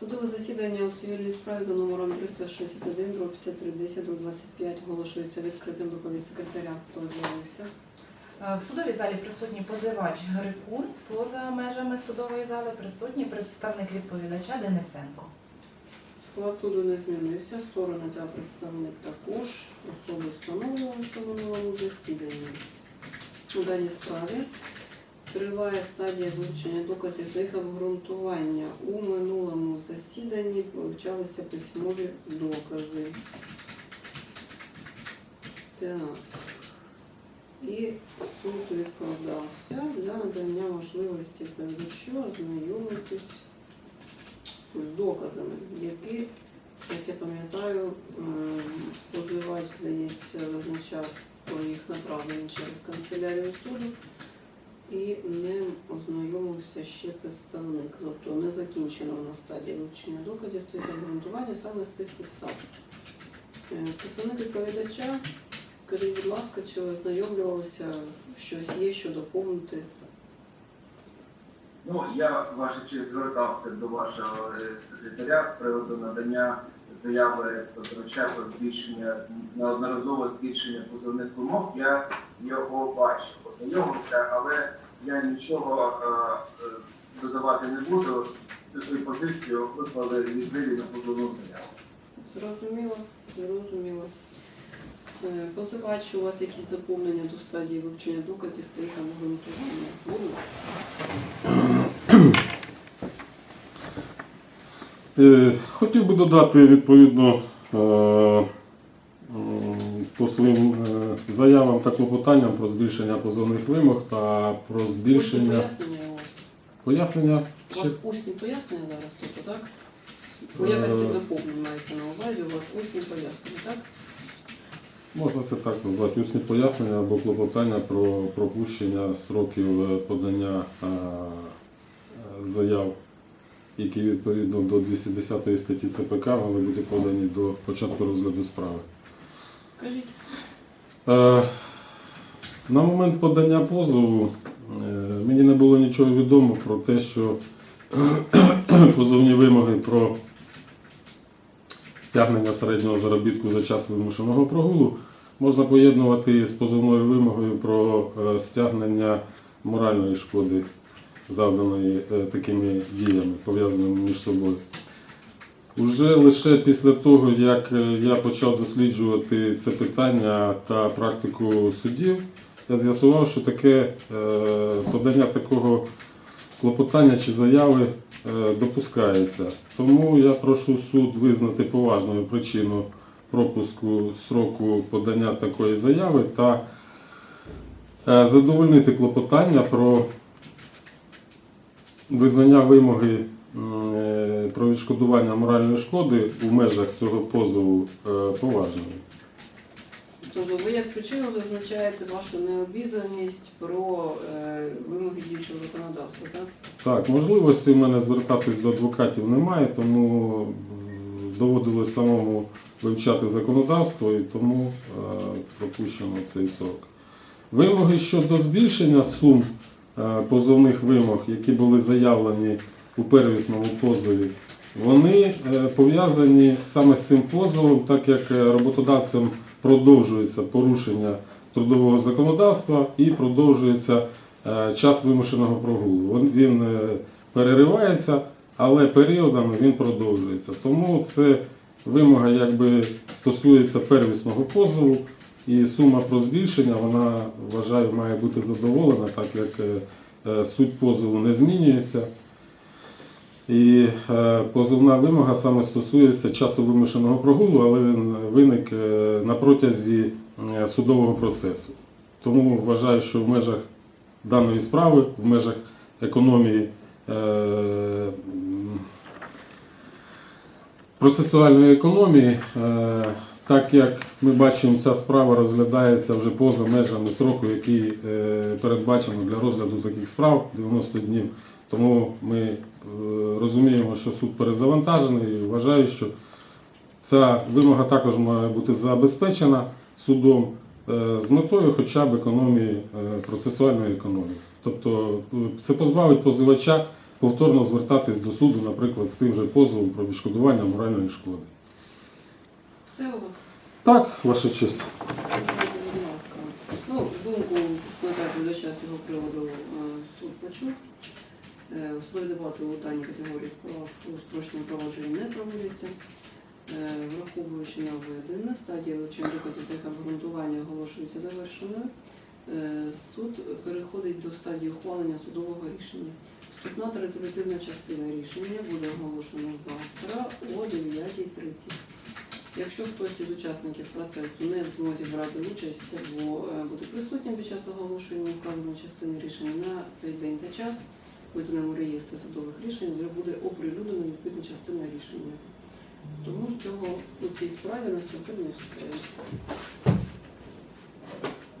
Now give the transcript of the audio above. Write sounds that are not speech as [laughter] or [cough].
Судове засідання у цивільній справі за номером 361, дроб 53, 10, 25 оголошується відкритим доповідь секретаря. Хто з'явився? Е, В судовій залі присутній позивач Грикун, поза межами судової зали присутній представник відповідача Денисенко. Склад суду не змінився, сторони та представник також. Особи встановлювалися в минулому засіданні. У даній справі триває стадія вивчення доказів та їх обґрунтування. У минулому засіданні вивчалися письмові докази. Так. І суд відкладався для надання можливості передачу ознайомитись з доказами, які, як я пам'ятаю, ем, позивач, здається, визначав про їх направлення через канцелярію суду ознайомився ще представник. Тобто не закінчена у нас стадія вивчення доказів та обґрунтування саме з цих підстав. Е, Представник відповідача, скажіть, будь ласка, чи ознайомлювалися, щось є, що доповнити? Ну, я, ваша честь, звертався до вашого е, секретаря з приводу надання заяви позивача про збільшення, неодноразове збільшення позовних вимог. Я його бачив, познайомився, але я нічого е, е, додавати не буду. Цю свою позицію виклали візирі на позовну заяву. Зрозуміло, зрозуміло. Е, Позивач, у вас якісь доповнення до стадії вивчення доказів та їх обґрунтування будуть? Хотів би додати відповідно е, по своїм е, заявам та клопотанням про збільшення позовних вимог та про збільшення пояснення у вас? пояснення. У вас усні пояснення зараз, тобто, так? У Е. якості доповнень мається на увазі, у вас усні пояснення, так? Можна це так назвати усні пояснення або клопотання про пропущення строків е, подання е, е, заяв, які відповідно до 210 статті ЦПК мали бути подані до початку розгляду справи. Кажіть. Е, На момент подання позову е, мені не було нічого відомо про те, що [clears throat] позовні вимоги про стягнення середнього заробітку за час вимушеного прогулу можна поєднувати з позовною вимогою про е, стягнення моральної шкоди, завданої такими діями, пов'язаними між собою. Уже лише після того, як е, я почав досліджувати це питання та практику судів, я з'ясував, що таке е, подання такого клопотання чи заяви е, допускається. Тому я прошу суд визнати поважною причину пропуску строку подання такої заяви та задовольнити клопотання про визнання вимоги про відшкодування моральної шкоди у межах цього позову е, поважною. Тобто ви як причину зазначаєте вашу необізнаність про е, вимоги діючого законодавства, так? Так, можливості в мене звертатись до адвокатів немає, тому доводилось самому вивчати законодавство і тому е, пропущено цей срок. Вимоги щодо збільшення сум е, позовних вимог, які були заявлені у первісному позові, вони е, пов'язані саме з цим позовом, так як е, роботодавцем продовжується порушення трудового законодавства і продовжується е, час вимушеного прогулу. Він, переривається, але періодами він продовжується. Тому це вимога якби стосується первісного позову, і сума про збільшення вона вважаю має бути задоволена, так як суть позову не змінюється. І е, позовна вимога саме стосується часу вимушеного прогулу, але він виник е, на протязі е, судового процесу. Тому вважаю, що в межах даної справи, в межах економії процесуальної економії, так як ми бачимо, ця справа розглядається вже поза межами строку, який передбачено для розгляду таких справ 90 днів. Тому ми розуміємо, що суд перезавантажений і вважаю, що ця вимога також має бути забезпечена судом е, з метою хоча б економії, е, процесуальної економії. Тобто е, це позбавить позивача повторно звертатись до суду, наприклад, з тим же позовом про відшкодування моральної шкоди. Все у вас? Так, ваша честь. Ну, думку складати до часу його приводу е, суд почув. Е, дебати у даній категорії справ у спрощеному провадженні не проводяться. Е, Враховуючи наведене, стадія вивчення доказів та обґрунтування оголошується завершеною. Е, Суд переходить до стадії ухвалення судового рішення. Вступна та резолютивна частина рішення буде оголошена завтра о 9.30. Якщо хтось із учасників процесу не в змозі брати участь або бути присутнім під час оголошення вказаної частини рішення на цей день та час, в єдиному реєстрі судових рішень вже буде оприлюднена відповідна частина рішення. Тому з цього у цій справі на сьогодні все.